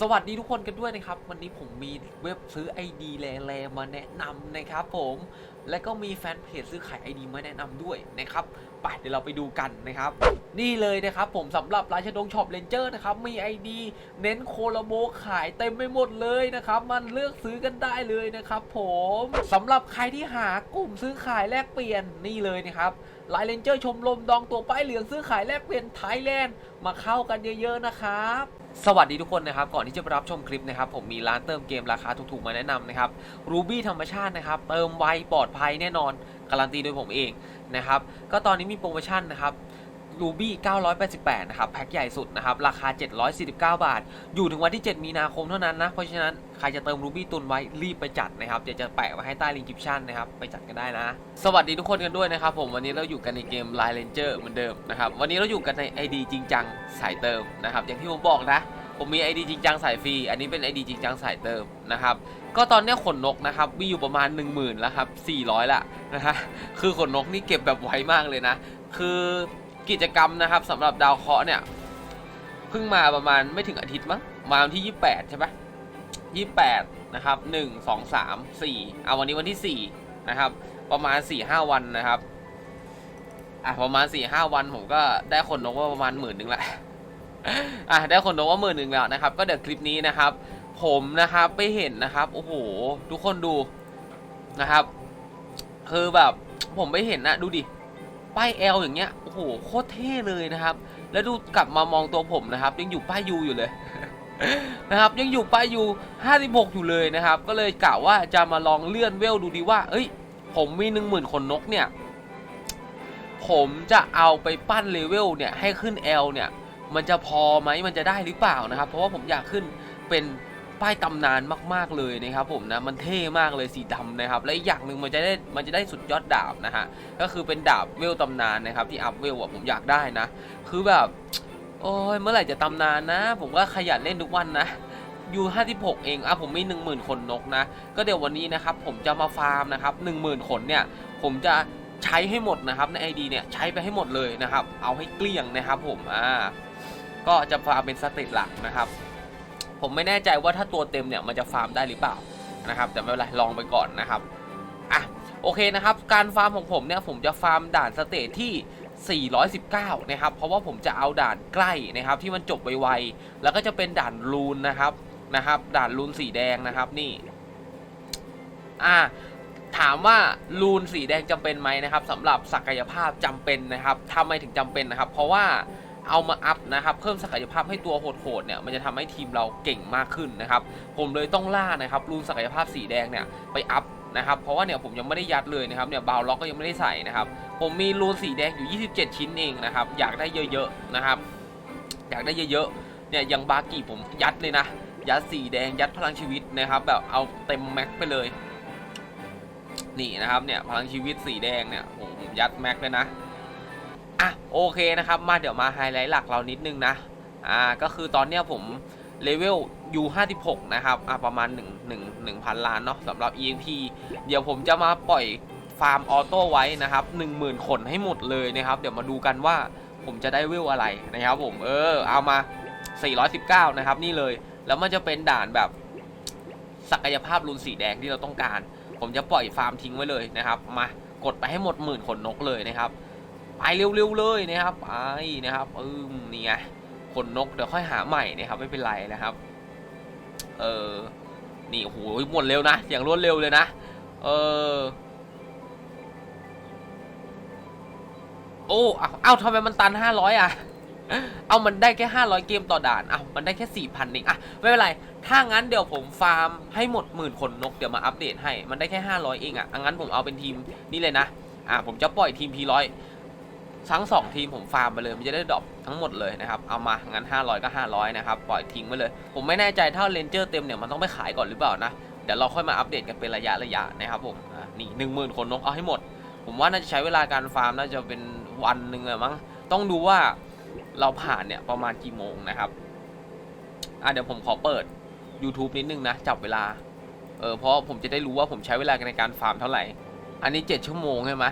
สวัสดีทุกคนกันด้วยนะครับ วันนี้ผมมีเว็บซื้อ ID แลๆมาแนะนำนะครับผมและก็มีแฟนเพจซื้อขาย ID มาแนะนำด้วยนะครับไปเดี๋ยวเราไปดูกันนะครับ นี่เลยนะครับผมสำหรับราชดงช็อปเลนเจอร์นะครับมี ID เน้นโคโลโบขายเต็มไปหมดเลยนะครับ มันเลือกซื้อกันได้เลยนะครับผมสำหรับใครที่หากลุ่มซื้อขายแลกเปลี่ยนนี่เลยนะครับลน์เลนเจอร์ชมรมดองตัวป้ายเหลืองซื้อขายแลกเปลี่ยนไทยแลนด์มาเข้ากันเยอะๆนะครับ สวัสดีทุกคนนะครับก่อนที่จะไปรับชมคลิปนะครับผมมีร้านเติมเกมราคาถูกๆมาแนะนำนะครับรูบี้ธรรมชาตินะครับเติมไวปลอดภัยแน่นอนการันตีโดยผมเองนะครับก็ตอนนี้มีโปรโมชั่นนะครับ Ruby 988 นะครับ แพ็คใหญ่สุดนะครับ ราคา 749 บาท อยู่ถึงวันที่ 7 มีนาคมเท่านั้นนะ เพราะฉะนั้น ใครจะเติม Ruby ตุนไว้รีบไปจัดนะครับ เดี๋ยวจะแปะไว้ให้ใต้ลิงก์คลิปชั่นนะครับ ไปจัดกันได้นะ สวัสดีทุกคนกันด้วยนะครับผม วันนี้เราอยู่กันในเกม Line Ranger เหมือนเดิมนะครับ วันนี้เราอยู่กันใน ID จริงจังสายเติมนะครับ อย่างที่ผมบอกนะ ผมมี ID จริงจังสายฟรี อันนี้เป็น ID จริงจังสายเติมนะครับ ก็ตอนนี้ขนนกนะครับมีอยู่ประมาณ 1 0,000แล้วครับ400ละนะฮะ คือขนนกนี่เก็บแบบไวมากเลยนะ คือ กิจกรรมนะครับสำหรับดาวเคราะห์เนี่ยเพิ่งมาประมาณไม่ถึงอาทิตย์มั้งมาวันที่ 28 ใช่ปะ28 นะครับ 1 2 3 4เอาวันนี้วันที่ 4 นะครับ ประมาณ 4-5 วันนะครับอะประมาณ 4-5 วันผมก็ได้ขนนกว่าประมาณหมื่นหนึ่งละอะได้ขนนกว่าหมื่นหนึ่งแล้วนะครับ ก็เดี๋ยวคลิปนี้นะครับ ผมนะครับไปเห็นนะครับโอ้โหทุกคนดูนะครับ คือแบบผมไปเห็นนะดูดิ ป้าย L อย่างเงี้ย โอ้โห โคตรเท่เลยนะครับ แล้วดูกลับมามองตัวผมนะครับ ยังอยู่ป้าย U อยู่เลยนะครับ ยังอยู่ป้าย U 56 อยู่เลยนะครับ ก็เลยกะว่าจะมาลองเลื่อนเวลดูดีว่า เอ้ย ผมมี 1 0,000 คนนกเนี่ย ผมจะเอาไปปั้นเลเวลเนี่ยให้ขึ้น L เนี่ย มันจะพอไหมมันจะได้หรือเปล่านะครับ เพราะว่าผมอยากขึ้นเป็น ป้ายตำนานมากๆเลยนะครับผมนะมันเท่มากเลยสีดำนะครับและอีกอย่างหนึ่งมันจะได้มันจะได้สุดยอดดาบนะฮะก็คือเป็นดาบเวลตำนานนะครับที่อัพเวลอะผมอยากได้นะ คือแบบโอ้ยเมื่อไหร่จะตำนานนะ ผมก็ขยันเล่นทุกวันนะยู56 เอง อะ ผมมี 10,000 คนนกนะ ก็เดี๋ยววันนี้นะครับ ผมจะมาฟาร์มนะครับ 10,000 คนเนี่ย ผมจะใช้ให้หมดนะครับ ใน ID เนี่ย ใช้ไปให้หมดเลยนะครับ เอาให้เกลี้ยงนะครับผม อ่า ก็จะฟาร์มเป็นสเตตหลักนะครับ ผมไม่แน่ใจว่าถ้าตัวเต็มเนี่ยมันจะฟาร์มได้หรือเปล่านะครับ แต่ไม่เป็นไรลองไปก่อนนะครับอะโอเคนะครับ การฟาร์มของผมเนี่ยผมจะฟาร์มด่านสเตตที่ 419 นะครับ เพราะว่าผมจะเอาด่านใกล้นะครับ ที่มันจบไวๆแล้วก็จะเป็นด่านรูนนะครับนะครับ ด่านรูนสีแดงนะครับนี่อ่าถามว่ารูนสีแดงจำเป็นไหมนะครับสำหรับศักยภาพจำเป็นนะครับทำไมถึงจำเป็นนะครับ เพราะว่า เอามาอัพนะครับเพิ่มศักยภาพให้ตัวโหดๆเนี่ยมันจะทำให้ทีมเราเก่งมากขึ้นนะครับผมเลยต้องล่านะครับรูนศักยภาพสีแดงเนี่ยไปอัพนะครับเพราะว่าเนี่ยผมยังไม่ได้ยัดเลยนะครับเนี่ยบาวล็อกก็ยังไม่ได้ใส่นะครับผมมีรูนสีแดงอยู่ 27 ชิ้นเองนะครับอยากได้เยอะๆนะครับอยากได้เยอะๆเนี่ยย่างบากิผมยัดเลยนะยัดสีแดงยัดพลังชีวิตนะครับแบบเอาเต็มแม็กไปเลยนี่นะครับเนี่ยพลังชีวิตสีแดงเนี่ยผมยัดแม็กเลยนะ โอเคนะครับ มาเดี๋ยวมาไฮไลท์หลักเรานิดนึงนะ อ่า ก็คือตอนเนี้ยผมเลเวล U56 นะครับ อะประมาณ 1 1 1,000 ล้านเนาะสำหรับ EXP เดี๋ยวผมจะมาปล่อยฟาร์มออโต้ไว้นะครับ 10,000ขนให้หมดเลยนะครับ เดี๋ยวมาดูกันว่าผมจะได้เวลอะไรนะครับผม เออ เอามา 419 นะครับ นี่เลย แล้วมันจะเป็นด่านแบบศักยภาพรุนสีแดงที่เราต้องการ ผมจะปล่อยฟาร์มทิ้งไว้เลยนะครับ มากดไปให้หมดหมื่นขนนกเลยนะครับ ไปเร็วๆเลยนะครับไปนะครับอืมนี่ไงขนนกเดี๋ยวค่อยหาใหม่นะครับไม่เป็นไรนะครับ เออนี่โอ้โหหมดเร็วนะอย่างรวดเร็วเลยนะ เออโอ้เอาเอาทำไมมันตันห้าร้อยอะ เอามันได้แค่500เกมต่อด่าน เอามันได้แค่4,000เองอะไม่เป็นไร ถ้างั้นเดี๋ยวผมฟาร์มให้หมดหมื่นขนนกเดี๋ยวมาอัปเดตให้ มันได้แค่500เองอะอะงั้นผมเอาเป็นทีมนี่เลยนะ อะผมจะปล่อยทีม P100 ทั้ง 2 ทีมผมฟาร์มไปเลยมันจะได้ดรอปทั้งหมดเลยนะครับ เอามางั้น 500 ก็ 500 นะครับ ปล่อยทิ้งไปเลย ผมไม่แน่ใจถ้าเลนเจอร์เต็มเนี่ยมันต้องไปขายก่อนหรือเปล่านะ เดี๋ยวเราค่อยมาอัปเดตกันเป็นระยะระยะนะครับผมนี่หนึ่งหมื่นขนนกเอาให้หมด ผมว่าน่าจะใช้เวลาการฟาร์มน่าจะเป็นวันหนึ่งอะมั้งต้องดูว่าเราผ่านเนี่ยประมาณกี่โมงนะครับอะเดี๋ยวผมขอเปิด YouTube นิดนึงนะจับเวลาเออเพราะผมจะได้รู้ว่าผมใช้เวลาในการฟาร์มเท่าไหร่ อันนี้ 7 ชั่วโมงใช่ไหม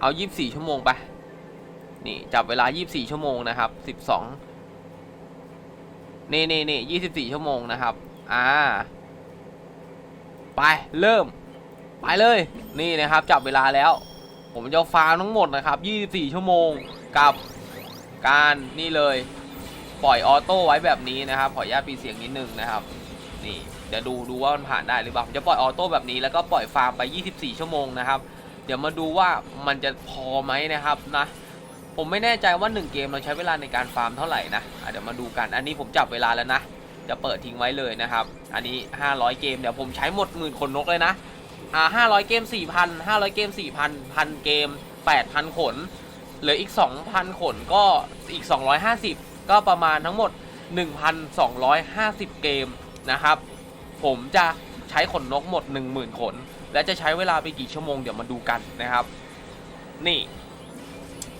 เอา 24 ชั่วโมงไป นี่จับเวลา 24 ชั่วโมงนะครับ 12 นี่นี่นี่ยี่สิบสี่ชั่วโมงนะครับ อ่า ไปเริ่ม ไปเลย นี่นะครับ จับเวลาแล้ว ผมจะฟาร์มทั้งหมดนะครับ 24 ชั่วโมงกับการนี่เลย ปล่อยออโต้ไว้แบบนี้นะครับ ขออนุญาตปีเสียงนิดนึงนะครับ นี่เดี๋ยวดูดูว่ามันผ่านได้หรือเปล่า ผมจะปล่อยออโต้แบบนี้แล้วก็ปล่อยฟาร์มไป 24 ชั่วโมงนะครับ เดี๋ยวมาดูว่ามันจะพอไหมนะครับนะ ผมไม่แน่ใจว่า1เกมเราใช้เวลาในการฟาร์มเท่าไหร่นะะเดี๋ยวมาดูกัน อันนี้ผมจับเวลาแล้วนะ จะเปิดทิ้งไว้เลยนะครับ อันนี้ 500 เกม เดี๋ยวผมใช้หมดหมื่นคนนกเลยนะ อ่า500 เกม 4,000 500 เกม 4,000พันเกม 8,000 ขน เหลืออีก 2,000 ขนก็อีก 250 ก็ประมาณทั้งหมด 1,250 เกมนะครับ ผมจะใช้ขนนกหมด 10,000 ขน และจะใช้เวลาไปกี่ชั่วโมงเดี๋ยวมาดูกันนะครับ นี่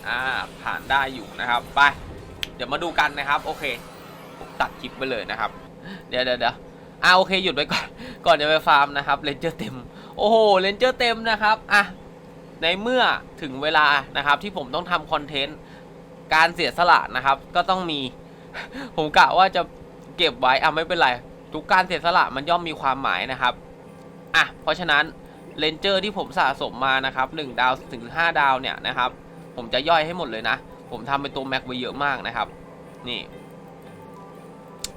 อ่าผ่านได้อยู่นะครับไปเดี๋ยวมาดูกันนะครับ โอเคผมตัดคลิปไปเลยนะครับ เดี๋ยวเดี๋ยวเดี๋ยวอ่าโอเคหยุดไว้ก่อนก่อนจะไปฟาร์มนะครับเลนเจอร์เต็มโอ้โหเลนเจอร์เต็มนะครับอะในเมื่อถึงเวลานะครับที่ผมต้องทำคอนเทนต์การเสียสละนะครับ ก็ต้องมี ผมกะว่าจะเก็บไว้อะไม่เป็นไร ทุกการเสียสละมันย่อมมีความหมายนะครับ อะเพราะฉะนั้นเลนเจอร์ที่ผมสะสมมานะครับ1ดาวถึง 5 ดาวเนี่ยนะครับผมจะย่อยให้หมดเลยนะ ผมทำเป็นตัวแม็กไว้เยอะมากนะครับ นี่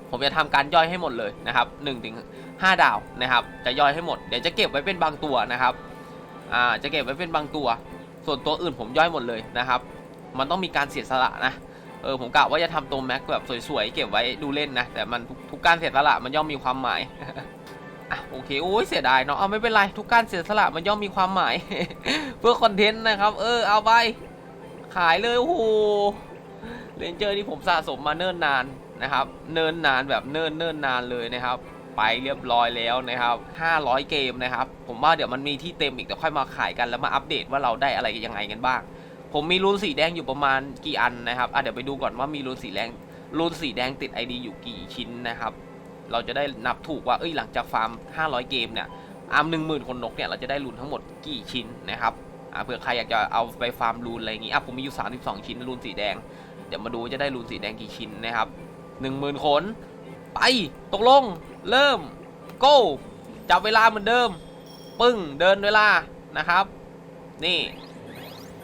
ผมจะทำการย่อยให้หมดเลยนะครับ1ถึง5ดาวนะครับ จะย่อยให้หมดเดี๋ยวจะเก็บไว้เป็นบางตัวนะครับอ่าจะเก็บไว้เป็นบางตัว ส่วนตัวอื่นผมย่อยหมดเลยนะครับ มันต้องมีการเสียสละนะเออผมกะว่าจะทำตัวแม็กแบบสวยๆเก็บไว้ดูเล่นนะแต่มันทุกการเสียสละมันย่อมมีความหมาย อะโอเคโอ้ยเสียดายเนาะเอาไม่เป็นไรทุกการเสียสละมันย่อมมีความหมาย เพื่อคอนเทนต์นะครับ เออเอาไปขายเลยโอ้โหเรนเจอร์ที่ผมสะสมมาเนิ่นนานนะครับ เนิ่นนานแบบเนิ่นเนิ่นนานเลยนะครับ ไปเรียบร้อยแล้วนะครับ 500 เกมนะครับ ผมว่าเดี๋ยวมันมีที่เต็มอีกเดี๋ยวค่อยมาขายกันแล้วมาอัปเดตว่าเราได้อะไรยังไงกันบ้าง ผมมีรูนสีแดงอยู่ประมาณกี่อันนะครับอะเดี๋ยวไปดูก่อนว่ามีรูนสีแดงรูนสีแดงติด ID อยู่กี่ชิ้นนะครับ เราจะได้นับถูกว่าเอ้ยหลังจากฟาร์ม 500 เกมเนี่ยอาร์ม1 0,000คนนกเนี่ยเราจะได้รูนทั้งหมดกี่ชิ้นนะครับอ่าเผื่อใครอยากจะเอาไปฟาร์มรูนอะไรอย่างงี้อะผมมีอยู่ 32 ชิ้นรูนสีแดง เดี๋ยวมาดูว่าจะได้รูนสีแดงกี่ชิ้นนะครับ10,000 คน ไปตกลง เริ่ม go จับเวลาเหมือนเดิม ปึ้งเดินเวลานะครับ นี่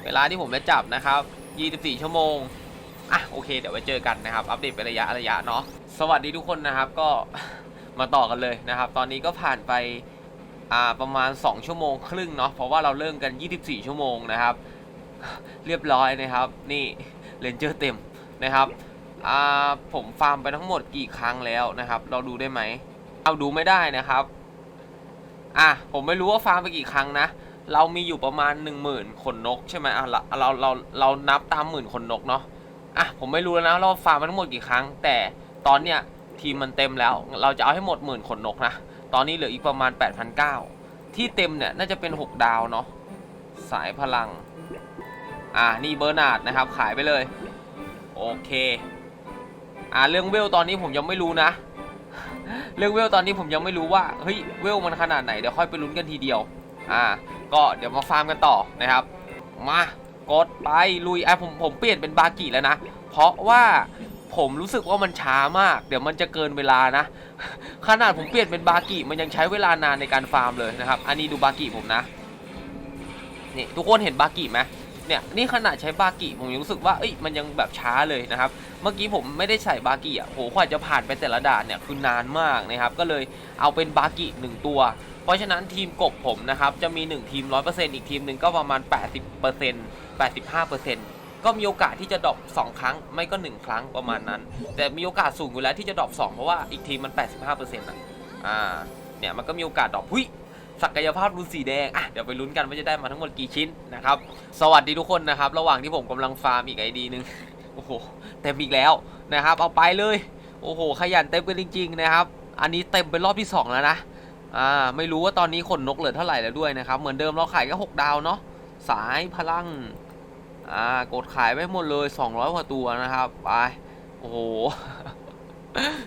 เวลาที่ผมจะจับนะครับ 24 ชั่วโมง อะโอเคเดี๋ยวไว้เจอกันนะครับ อัปเดตเป็นระยะระยะเนาะสวัสดีทุกคนนะครับก็มาต่อกันเลยนะครับ ตอนนี้ก็ผ่านไปอ่าประมาณ 2 ชั่วโมงครึ่งเนาะเพราะว่าเราเริ่มกัน 24 ชั่วโมงนะครับ เรียบร้อยนะครับ นี่เรนเจอร์เต็มนะครับอ่าผมฟาร์มไปทั้งหมดกี่ครั้งแล้วนะครับ เราดูได้ไหมเอาดูไม่ได้นะครับอะผมไม่รู้ว่าฟาร์มไปกี่ครั้งนะเรามีอยู่ประมาณ 1 0,000 ขนนกใช่ไหมอะเราเราเราเรานับตามหมื่นขนนกเนาะ อะผมไม่รู้แล้วนะเราฟาร์มมาทั้งหมดกี่ครั้ง แต่ตอนเนี้ยทีมมันเต็มแล้ว เราจะเอาให้หมดหมื่นขนนกนะ ตอนนี้เหลืออีกประมาณ 8,900 ที่เต็มเนี่ยน่าจะเป็น 6 ดาวเนาะสายพลัง อ่านี่เบอร์นาร์ดนะครับ ขายไปเลย โอเค อ่าเรื่องเวลตอนนี้ผมยังไม่รู้นะ เรื่องเวลตอนนี้ผมยังไม่รู้ว่าเฮ้ยเวลมันขนาดไหนเดี๋ยวค่อยไปลุ้นกันทีเดียว อ่า ก็เดี๋ยวมาฟาร์มกันต่อนะครับ มา กดไปลุยไอ้ผมผมเปลี่ยนเป็นบากิแล้วนะ เพราะว่าผมรู้สึกว่ามันช้ามาก เดี๋ยวมันจะเกินเวลานะ ขนาดผมเปลี่ยนเป็นบากิมันยังใช้เวลานานในการฟาร์มเลยนะครับ อันนี้ดูบากิผมนะ นี่ทุกคนเห็นบากิไหม เนี่ยนี่ขนาดใช้บากิผมยังรู้สึกว่าเอ้ยมันยังแบบช้าเลยนะครับ เมื่อกี้ผมไม่ได้ใส่บากิอะโหกว่าจะผ่านไปแต่ละด่านเนี่ยคือนานมากนะครับ ก็เลยเอาเป็นบากิหนึ่งตัว เพราะฉะนั้นทีมกบผมนะครับจะมี 1 ทีม 100%อีกทีมหนึ่งก็ประมาณ 80% 85%ก็มีโอกาสที่จะดรอป2 ครั้งไม่ก็ 1 ครั้งประมาณนั้น แต่มีโอกาสสูงอยู่แล้วที่จะดรอป2เพราะว่าอีกทีมมัน 85%อะอ่าเนี่ยมันก็มีโอกาสดรอปหุย ศักยภาพรุนสีแดงอะเดี๋ยวไปลุ้นกันว่าจะได้มาทั้งหมดกี่ชิ้นนะครับ สวัสดีทุกคนนะครับ ระหว่างที่ผมกำลังฟาร์มอีกไอดีนึง โอ้โห เต็มอีกแล้วนะครับ เอาไปเลย โอ้โห ขยันเต็มกันจริง ๆ นะครับ อันนี้เต็มเป็นรอบที่ 2 แล้วนะ อ่า ไม่รู้ว่าตอนนี้ขนนกเหลือเท่าไหร่แล้วด้วยนะครับ เหมือนเดิมเราขายแค่6ดาวเนาะ สายพลัง อ่า กดขายไปหมดเลย 200กว่าตัวนะครับ ไป โอ้โห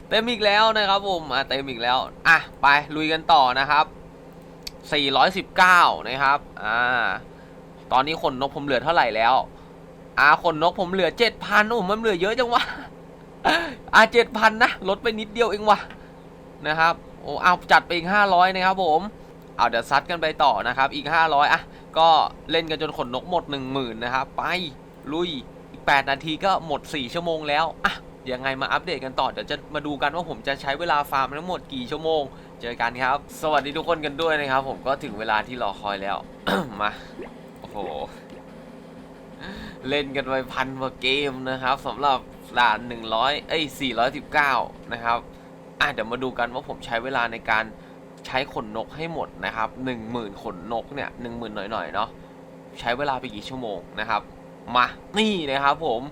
เต็มอีกแล้วนะครับผม อะเต็มอีกแล้ว อะ ไปลุยกันต่อนะครับ 419 นะครับ อ่า ตอนนี้ขนนกผมเหลือเท่าไหร่แล้ว อ่าขนนกผมเหลือ 7,000โอ้มันเหลือเยอะจังวะ อะเจ็ดพันนะ ลดไปนิดเดียวเองวะ นะครับ โอ้เอาจัดไปอีกห้าร้อยนะครับผม เอาเดี๋ยวซัดกันไปต่อนะครับ อีกห้าร้อยอะ ก็เล่นกันจนขนนกหมดหนึ่งหมื่นนะครับ ไป ลุย อีก 8 นาทีก็หมด 4 ชั่วโมงแล้ว อะ ยังไงมาอัปเดตกันต่อ เดี๋ยวจะมาดูกันว่าผมจะใช้เวลาฟาร์มทั้งหมดกี่ชั่วโมง เจอกันครับ สวัสดีทุกคนกันด้วยนะครับ ผมก็ถึงเวลาที่รอคอยแล้ว มา โอ้โห เล่นกันไปพันกว่าเกมนะครับสำหรับด่าน100เอ้ย419 นะครับอะเดี๋ยวมาดูกันว่าผมใช้เวลาในการใช้ขนนกให้หมดนะครับ10,000ขนนกเนี่ย10,000หน่อยๆเนาะใช้เวลาไปกี่ชั่วโมงนะครับ มา นี่นะครับผม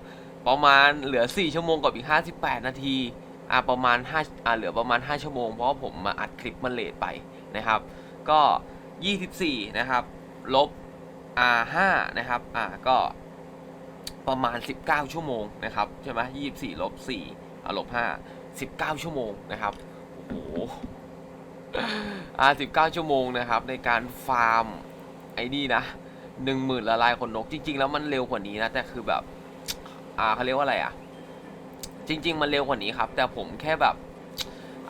ประมาณเหลือ 4 ชั่วโมงกับอีก 58 นาทีอ่าประมาณ5อ่าเหลือประมาณ 5 ชั่วโมง เพราะผมมาอัดคลิปมันเลทไปนะครับ ก็ 24 นะครับ ลบอ่า5นะครับอ่าก็ประมาณ 19 ชั่วโมงนะครับ ใช่ไหม24ลบ4อ่าลบ5 19ชั่วโมงนะครับ โอ้โหอ่า19ชั่วโมงนะครับ ในการฟาร์มไอ้นี่นะหนึ่งหมื่นละลายขนนกจริง ๆ แล้วมันเร็วกว่านี้นะ แต่คือแบบ อ่าเขาเรียกว่าอะไรอะ จริง ๆ มันเร็วกว่านี้ครับ แต่ผมแค่แบบ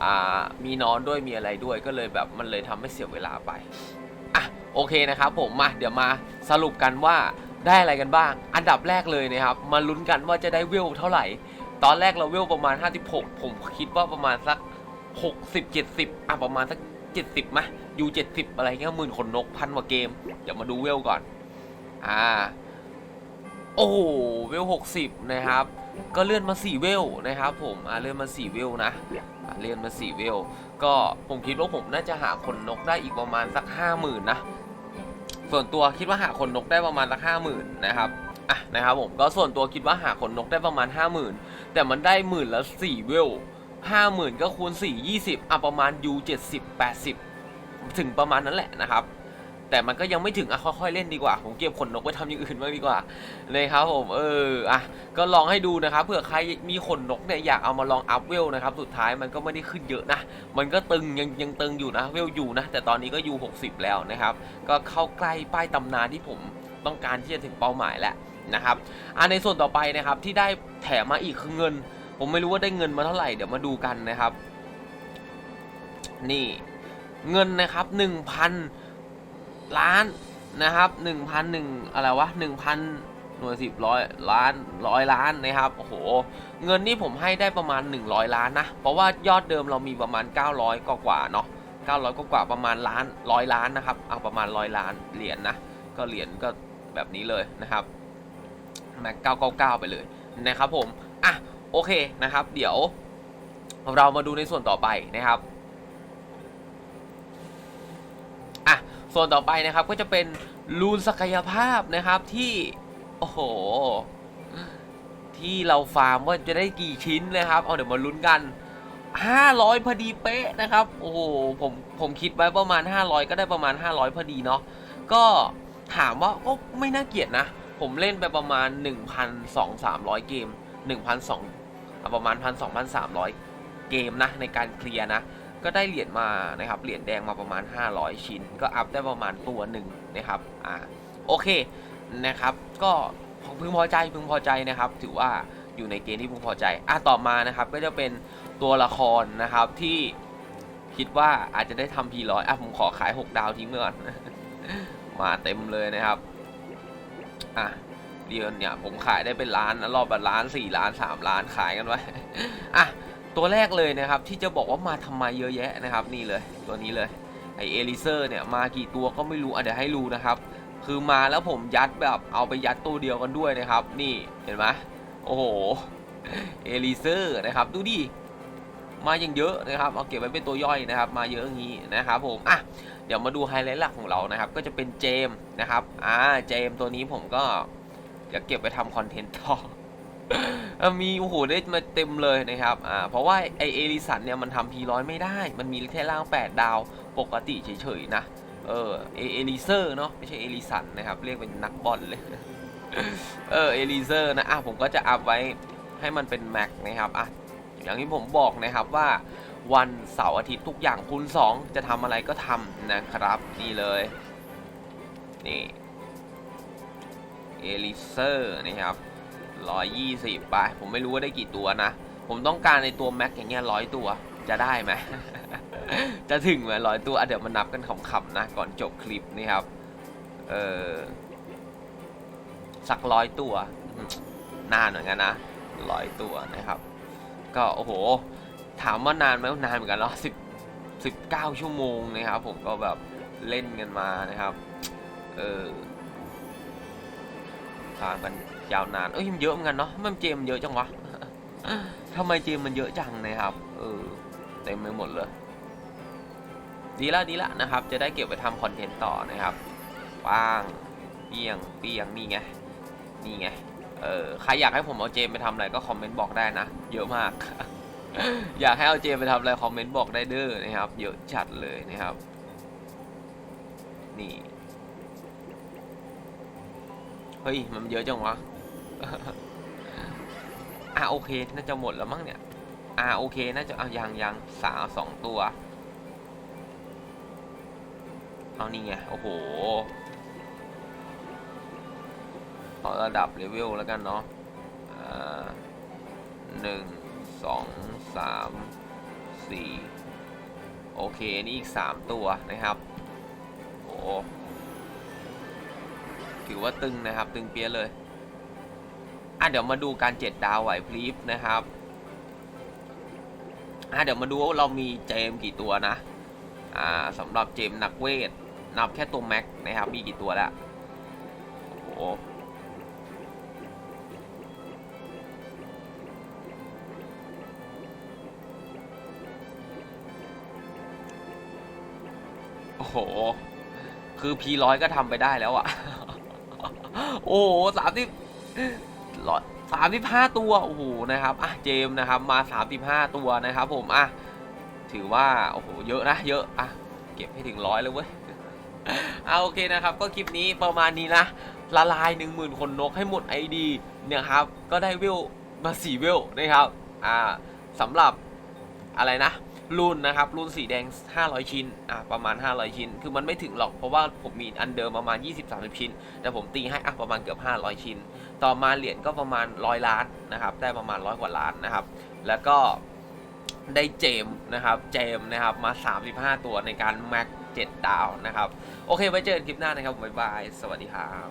อ่า มีนอนด้วยมีอะไรด้วยก็เลยแบบมันเลยทำให้เสียเวลาไป อะ โอเคนะครับผมมาเดี๋ยวมาสรุปกันว่าได้อะไรกันบ้าง อันดับแรกเลยนะครับ มาลุ้นกันว่าจะได้เวลเท่าไหร่ ตอนแรกเราเวลประมาณ 56 ผมคิดว่าประมาณสัก 60 70 อะประมาณสัก 70มะยู70 อะไรเงี้ยหมื่นขนนกพันกว่าเกม เดี๋ยวมาดูเวลก่อน อ่า โอ้โหเวล60นะครับ ก็เลื่อนมา4เวลนะครับ ผมอ่าเลื่อนมา4เวลนะอ่าเลื่อนมา4เวล ก็ผมคิดว่าผมน่าจะหาขนนกได้อีกประมาณสัก50,000นนะ ส่วนตัวคิดว่าหาขนนกได้ประมาณสัก50,000นนะครับอะนะครับผมก็ส่วนตัวคิดว่าหาขนนกได้ประมาณ50,000แต่มันได้หมื่นละ4เวล50,000ก็คูณ4 20อะประมาณ U 70 80ถึงประมาณนั้นแหละนะครับ แต่มันก็ยังไม่ถึงอะค่อยๆเล่นดีกว่า ผมเก็บขนนกไปทำอย่างอื่นบ้างดีกว่าเลยครับผมเอออะก็ลองให้ดูนะครับเผื่อใครมีขนนกเนี่ยอยากเอามาลองอัพเวลนะครับสุดท้ายมันก็ไม่ได้ขึ้นเยอะนะ มันก็ตึงยังยังตึงอยู่นะเวลอยู่นะ แต่ตอนนี้ก็อยู่ 60 แล้วนะครับ ก็เข้าใกล้ป้ายตำนานที่ผมต้องการที่จะถึงเป้าหมายแล้วนะครับอะในส่วนต่อไปนะครับที่ได้แถมมาอีกคือเงิน ผมไม่รู้ว่าได้เงินมาเท่าไหร่เดี๋ยวมาดูกันนะครับ นี่เงินนะครับหนึ่งพัน ล้านนะครับหนึ่งพันหนึ่งอะไรวะหนึ่งพันหน่วยสิบร้อยล้านร้อยล้านนะครับโอ้โหเงินนี่ผมให้ได้ประมาณ 100 ล้านนะ เพราะว่ายอดเดิมเรามีประมาณ 900กว่ากว่าเนาะ900กว่ากว่าประมาณล้านร้อยล้านนะครับเอาประมาณร้อยล้านเหรียญนะก็เหรียญก็แบบนี้เลยนะครับแม็ก999 ไปเลยนะครับผมอะโอเคนะครับ เดี๋ยวเรามาดูในส่วนต่อไปนะครับ อะ ส่วนต่อไปนะครับก็จะเป็นรูนศักยภาพนะครับที่ โอ้โห ที่เราฟาร์มว่าจะได้กี่ชิ้นนะครับ เอาเดี๋ยวมาลุ้นกัน 500 พอดีเป๊ะนะครับ โอ้โหผมผมคิดไว้ประมาณ 500 ก็ได้ประมาณ 500 พอดีเนาะก็ถามว่าก็ไม่น่าเกลียดนะ ผมเล่นไปประมาณ 1,200-300 เกม 1,200ประมาณ 1,200-300 เกมนะในการเคลียร์นะ ก็ได้เหรียญมานะครับเหรียญแดงมาประมาณ 500 ชิ้น ก็อัพได้ประมาณตัวหนึ่งนะครับอ่าโอเคนะครับ ก็พึงพอใจพึงพอใจนะครับ ถือว่าอยู่ในเกณฑ์ที่พึงพอใจอะต่อมานะครับก็จะเป็นตัวละครนะครับที่คิดว่าอาจจะได้ทำพีร้อยอะผมขอขาย 6 ดาวทิ้งไปก่อนมาเต็มเลยนะครับอะเดือนเนี่ยผมขายได้เป็นล้านนะรอบละล้านสี่ล้านสามล้านขายกันไว้อะ ตัวแรกเลยนะครับที่จะบอกว่ามาทำไมเยอะแยะนะครับ นี่เลยตัวนี้เลยไอเอลิเซอร์เนี่ยมากี่ตัวก็ไม่รู้อะเดี๋ยวให้รู้นะครับ คือมาแล้วผมยัดแบบเอาไปยัดตัวเดียวกันด้วยนะครับ นี่เห็นไหมโอ้โหเอลิเซอร์นะครับ ดูดิมาอย่างเยอะนะครับเอาเก็บไว้เป็นตัวย่อยนะครับ มาเยอะอย่างนี้นะครับผมอะเดี๋ยวมาดูไฮไลท์หลักของเรานะครับ ก็จะเป็นเจมนะครับอ่าเจมตัวนี้ผมก็เดี๋ยวเก็บไปทำคอนเทนต์ต่อ เออมีโอ้โหได้มาเต็มเลยนะครับอ่าเพราะว่าไอเอลิสันเนี่ยมันทำพีร้อยไม่ได้ มันมีแค่ล่าง 8 ดาวปกติเฉยๆนะเออเอเอลิเซอร์เนาะไม่ใช่เอลิสันนะครับ เรียกเป็นนักบอลเลยเออเอลิเซอร์นะอะผมก็จะอัพไว้ให้มันเป็นแม็กนะครับอะอย่างที่ผมบอกนะครับว่าวันเสาร์อาทิตย์ทุกอย่างคูณ2 จะทำอะไรก็ทำนะครับ นี่เลย นี่เอลิเซอร์นะครับ ร้อยยี่สิบไปผมไม่รู้ว่าได้กี่ตัวนะ ผมต้องการในตัวแม็กอย่างเงี้ยร้อยตัว จะได้ไหม จะถึงไหมร้อยตัวเดี๋ยวมานับกันขำๆนะ ก่อนจบคลิปนี่ครับ เออสักร้อยตัว นานเหมือนกันนะร้อยตัวนะครับ ก็โอ้โห ถามว่านานไหมนานเหมือนกันเนาะสิบสิบเก้าชั่วโมงนะครับ ผมก็แบบเล่นกันมานะครับ เออผ่านกัน ยาวนาน เอ้ยมันเยอะเหมือนกันเนาะมันเจมมันเยอะจังวะทำไมเจมมันเยอะจังนะครับ เออเต็มไปหมดเลย ดีล้วดีล้วนะครับ จะได้เก็บไปทำคอนเทนต์ต่อนะครับป้างเปียงเปียงนี่ไง นี่ไง เออใครอยากให้ผมเอาเจมไปทำอะไรก็คอมเมนต์บอกได้นะ เยอะมาก อยากให้เอาเจมไปทำอะไรคอมเมนต์บอกได้เด้อนะครับ เยอะจัดเลยนะครับ นี่ เฮ้ย มันเยอะจังวะ อะโอเคน่าจะหมดแล้วมั้งเนี่ยอ่าโอเคน่าจะเอะยังยังสาวสองตัว เอานี่ไงโอ้โหเอาระดับเลเวลแล้วกันเนาะอ่าหนึ่งสองสามสี่โอเค นี่อีกสามตัวนะครับ โอ้ถือว่าตึงนะครับ ตึงเปี้ยเลย อะเดี๋ยวมาดูการเจ็ดดาวไหวพริบนะครับอะเดี๋ยวมาดูว่าเรามีเจมกี่ตัวนะ อ่าสำหรับเจมนักเวท นับแค่ตัวแม็กนะครับ มีกี่ตัวล้วโอ้โหโอ้โห คือพีร้อยก็ทำไปได้แล้วอะ โอ้โหสามสิบ ร้อยสามสิบห้าตัวโอ้โหนะครับอะเจมนะครับมาสามสิบห้าตัวนะครับ ผมอะถือว่าโอ้โหเยอะนะเยอะอะเก็บให้ถึงร้อยเลยเว้ยเอาโอเคนะครับ ก็คลิปนี้ประมาณนี้นะละลายหนึ่งหมื่นคนนกให้หมดไอดีเนี่ยครับ ก็ได้เวลมาสี่เวลนะครับอ่าสำหรับอะไรนะ รุ่นนะครับ รุ่นสีแดง 500 ชิ้น อะ ประมาณ 500 ชิ้น คือมันไม่ถึงหรอก เพราะว่าผมมีอันเดิมประมาณ 20-30 ชิ้น แต่ผมตีให้ อะ ประมาณเกือบ 500 ชิ้น ต่อมาเหรียญก็ประมาณ 100 ล้านนะครับ ได้ประมาณ 100 กว่าล้านนะครับ แล้วก็ได้เจมนะครับ เจมนะครับ มา 35 ตัวในการแม็ก7ดาวนะครับ โอเค ไว้เจอกันคลิปหน้านะครับ บ๊ายบาย สวัสดีครับ